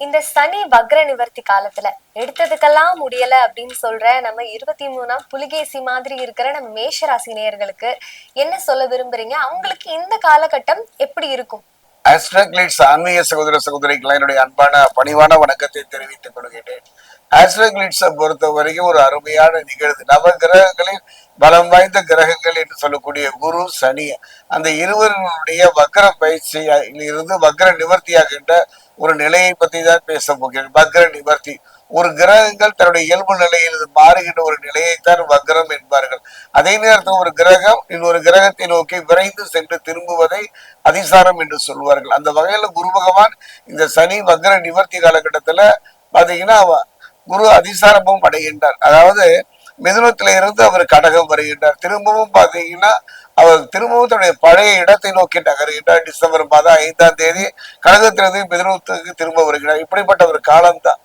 இந்த சனி வக்ர நிவர்த்தி காலத்துல எடுத்ததுக்கெல்லாம் முடியல அப்படின்னு சொல்ற நம்ம இருபத்தி மூணாம் புலிகேசி மாதிரி இருக்கிற நம்ம மேஷராசி நேயர்களுக்கு என்ன சொல்ல விரும்புறீங்க? அவங்களுக்கு இந்த காலகட்டம் எப்படி இருக்கும்? ஆஸ்ட்ரக்லிட்ஸ் ஆன்மீக சகோதர சகோதரிகளை என்னுடைய அன்பான பணிவான வணக்கத்தை தெரிவித்துக் கொள்கிறேன் ஆஸ்ட்ரக்லிட்ஸை பொறுத்த வரைக்கும் ஒரு அருமையான நிகழ்வு. நவ கிரகங்களில் பலம் வாய்ந்த கிரகங்கள் என்று சொல்லக்கூடிய குரு சனி அந்த இருவர்களுடைய வக்ர பயிற்சியில் இருந்து வக்ர நிவர்த்தியாகின்ற ஒரு நிலையை பற்றி தான் பேச போகிறேன். வக்ர நிவர்த்தி. ஒரு கிரகங்கள் தன்னுடைய இயல்பு நிலையில் மாறுகின்ற ஒரு நிலையைத்தான் வக்ரம் என்பார்கள். அதே நேரத்தில் ஒரு கிரகம் இன்னொரு கிரகத்தை நோக்கி விரைந்து சென்று திரும்புவதை அதிசாரம் என்று சொல்வார்கள். அந்த வகையில குரு பகவான் இந்த சனி வக்ர நிவர்த்தி காலகட்டத்துல பாத்தீங்கன்னா குரு அதிசாரமும் அடைகின்றார். அதாவது மிதுனத்தில இருந்து அவர் கடகம் வருகின்றார். திரும்பவும் பாத்தீங்கன்னா அவர் திரும்பவும் தன்னுடைய பழைய இடத்தை நோக்கி நகருகின்றார். டிசம்பர் மாதம் ஐந்தாம் தேதி கடகத்திலிருந்து மிதுனத்துக்கு திரும்ப வருகிறார். இப்படிப்பட்ட ஒரு காலம்தான்.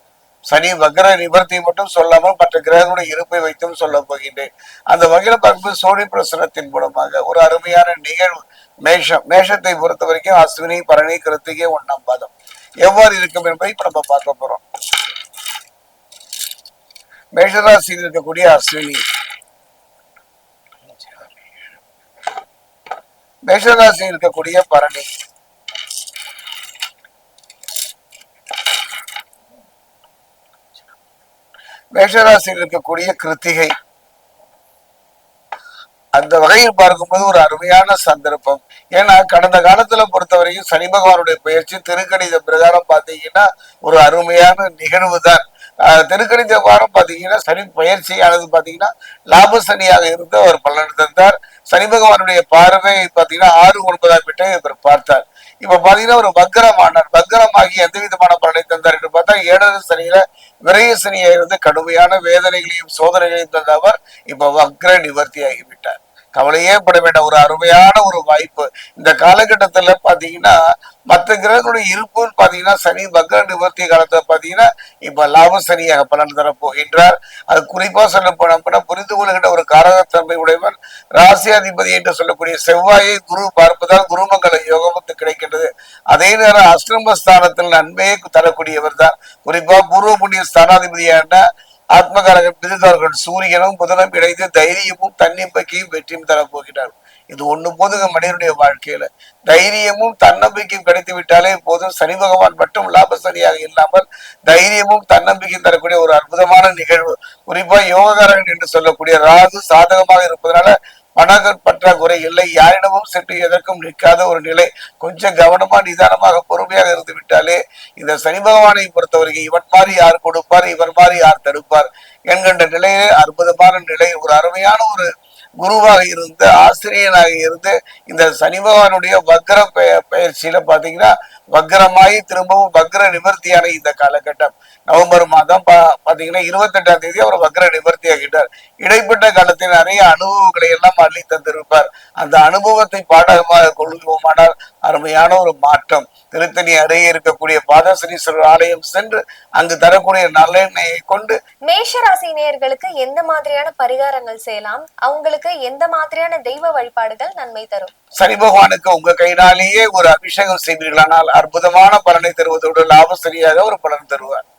சனி வக்ர நிவர்த்தி மட்டும் சொல்லாமல் மற்ற கிரகங்களுடைய இருப்பை வைத்தும் சொல்ல போகின்றேன். அந்த வகையில பார்க்கும்போது சோழி பிரசனத்தின் மூலமாக ஒரு அருமையான நிகழ்வு. மேஷம் மேஷத்தை பொறுத்த வரைக்கும் அஸ்வினி பரணி கிருத்திகை ஒண்ணாம் பாதம். எவ்வாறு இருக்கும் என்பதை இப்ப நம்ம பார்க்க போறோம். மேஷராசியில் இருக்கக்கூடிய அஸ்வினி. மேஷராசியில் இருக்கக்கூடிய பரணி. மேஷராசியில் இருக்கக்கூடிய கிருத்திகை. அந்த வகையில் பார்க்கும்போது ஒரு அருமையான சந்தர்ப்பம். ஏன்னா கடந்த காலத்துல பொறுத்தவரைக்கும் சனி பகவானுடைய பயிற்சி திருக்கணித பிரகாரம் பாத்தீங்கன்னா ஒரு அருமையான நிகழ்வு தான் திருக்கணி வாரம் பார்த்தீங்கன்னா சனி பயிற்சியானது பார்த்தீங்கன்னா லாப சனியாக இருந்து அவர் பலன் தந்தார். சனி பகவானுடைய பார்வை பார்த்தீங்கன்னா ஆறு ஒன்பதாம் வீட்டை இவர் பார்த்தார். இப்ப பாத்தீங்கன்னா ஒரு வக்கரமானார் வக்கரமாகி எந்த விதமான பலனை தந்தார் என்று பார்த்தா ஏழரை சனியில விரைய சனியாக இருந்து கடுமையான வேதனைகளையும் சோதனைகளையும் தந்த அவர் இப்ப வக்ர நிவர்த்தி ஆகிவிட்டார் கவலையே பட வேண்டாம். ஒரு அருமையான ஒரு வாய்ப்பு. இந்த காலகட்டத்துல பாத்தீங்கன்னா மற்ற கிரகங்களுடைய இருப்புன்னு பாத்தீங்கன்னா சனி வக்ர நிவர்த்தி காலத்துல பாத்தீங்கன்னா இப்ப லாப சனியாக பலன் தரப்போகின்றார் அது குறிப்பா சொல்ல போனோம்னா புரிந்து கொள்கின்ற ஒரு காரகத்தன்மை உடையவன் ராசியாதிபதி என்று சொல்லக்கூடிய செவ்வாயை குரு பார்ப்பதால் குருமங்கல யோகமத்து கிடைக்கின்றது. அதே நேரம் அஷ்டமஸ்தானத்தில் நன்மையை தரக்கூடியவர் தான். குறிப்பா பூர்வ புண்ணிய ஸ்தானாதிபதியான ஆத்மகாரகன் பிரிதார்கள் சூரியனும் புதனும் இணைந்து தைரியமும் தன்னம்பிக்கையும் வெற்றியும் தரப்போகிறார் இது ஒண்ணு போதுங்க மனிதனுடைய வாழ்க்கையில. தைரியமும் தன்னம்பிக்கையும் கிடைத்து விட்டாலே போதும். சனி பகவான் மட்டும் லாப சனியாக இல்லாமல் தைரியமும் தன்னம்பிக்கையும் தரக்கூடிய ஒரு அற்புதமான நிகழ்வு. குறிப்பா யோககாரன் என்று சொல்லக்கூடிய ராகு சாதகமாக இருப்பதனால பணகர் பற்றாக்குறை இல்லை. யாரிடமும் சென்று எதற்கும் நிற்காத ஒரு நிலை கொஞ்சம் கவனமா நிதானமாக பொறுமையாக இருந்து விட்டாலே இந்த சனி பகவானை பொறுத்தவரைக்கும் இவன் மாதிரி யார் கொடுப்பார் இவர் மாதிரி யார் தடுப்பார் என்கின்ற நிலையே அற்புதமான நிலை ஒரு அருமையான ஒரு குருவாக இருந்து ஆசிரியனாக இருந்து இந்த சனி பகவானுடைய வக்ர பயிற்சியில பாத்தீங்கன்னா வக்ரமாயி திரும்பவும் வக்ர நிவர்த்தியான இந்த காலகட்டம். நவம்பர் மாதம் பாத்தீங்கன்னா இருபத்தெட்டாம் தேதி அவர் வக்ர நிவர்த்தி ஆகிட்டார் இடைப்பட்ட காலத்தில் நிறைய அனுபவங்களை எல்லாம் அள்ளி தந்திருப்பார். அந்த அனுபவத்தை பாடகமாக கொள்வோமானால் அருமையான ஒரு மாற்றம். திருத்தணி அருகே இருக்கக்கூடிய பாதசனீஸ்வரர் ஆலயம் சென்று அங்கு தரக்கூடிய நல்லெண்ணெயை கொண்டு மேஷராசி நேயர்களுக்கு எந்த மாதிரியான பரிகாரங்கள் செய்யலாம்? அவங்களுக்கு எந்த மாதிரியான தெய்வ வழிபாடுகள் நன்மை தரும்? சனி பகவானுக்கு உங்க கையினாலேயே ஒரு அபிஷேகம் செய்வீர்களானால் அற்புதமான பலனை தருவதோடு லாப சரியாக ஒரு பலன் தருவார்.